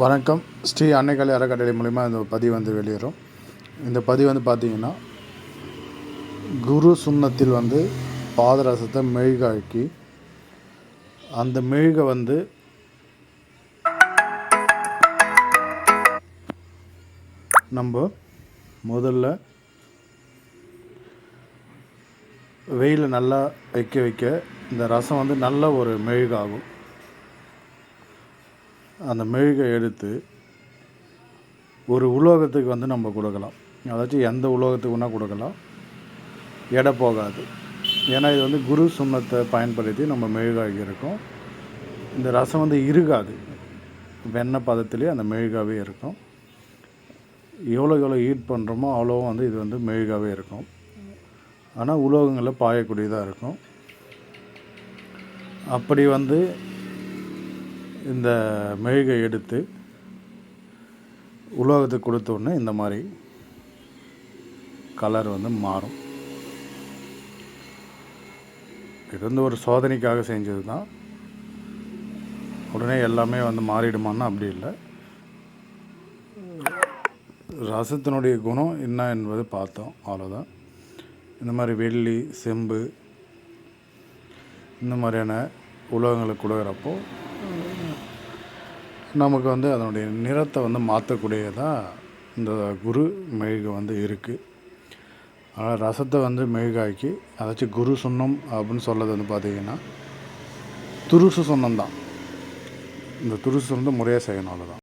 வணக்கம். ஸ்ரீ அன்னைக்கலை அறக்கட்டளை மூலிமா இந்த பதிவு வந்து வெளியேறும். இந்த பதிவு வந்து பார்த்தீங்கன்னா குரு சுண்ணத்தில் வந்து பாதரசத்தை மெழுகாக்கி அந்த மெழுகை வந்து நம்ம முதல்ல வெயிலில் நல்லா வைக்க வைக்க இந்த ரசம் வந்து நல்ல ஒரு மெழுகாகும். அந்த மெழுகை எடுத்து ஒரு உலோகத்துக்கு வந்து நம்ம கொடுக்கலாம். அதாச்சும் எந்த உலோகத்துக்கு வேணால் கொடுக்கலாம். எடை போகாது. ஏன்னா இது வந்து குரு சுண்ணத்தை பயன்படுத்தி நம்ம மெழுகாகி இருக்கோம். இந்த ரசம் வந்து இருகாது. வெண்ணெய் பதத்துலேயே அந்த மெழுகாவே இருக்கும். எவ்வளோ எவ்வளோ ஹீட் பண்ணுறோமோ அவ்வளோ வந்து இது வந்து மெழுகாவே இருக்கும். ஆனால் உலோகங்களில் பாயக்கூடியதாக இருக்கும். அப்படி வந்து இந்த மெழுகை எடுத்து உலோகத்துக்கு கொடுத்தோடனே இந்த மாதிரி கலர் வந்து மாறும். இது வந்து ஒரு சோதனைக்காக செஞ்சது தான். உடனே எல்லாமே வந்து மாறிடுமான்னா அப்படி இல்லை. ரசத்தினுடைய குணம் என்ன என்பது பார்த்தோம் அவ்வளோதான் இந்த மாதிரி வெள்ளி செம்பு இந்த மாதிரியான உலோகங்களை கொடுக்குறப்போ நமக்கு வந்து அதனுடைய நிறத்தை வந்து மாற்றக்கூடியதாக இந்த குரு மெழுகு வந்து இருக்குது அதனால் ரசத்தை வந்து மெழுகாக்கி அதாச்சும் குரு சுண்ணம் அப்படின்னு சொல்கிறது வந்து பார்த்திங்கன்னா துருசு சுண்ணம் தான். இந்த துருசு வந்து முறையாக செய்யணும் அவ்வளோதான்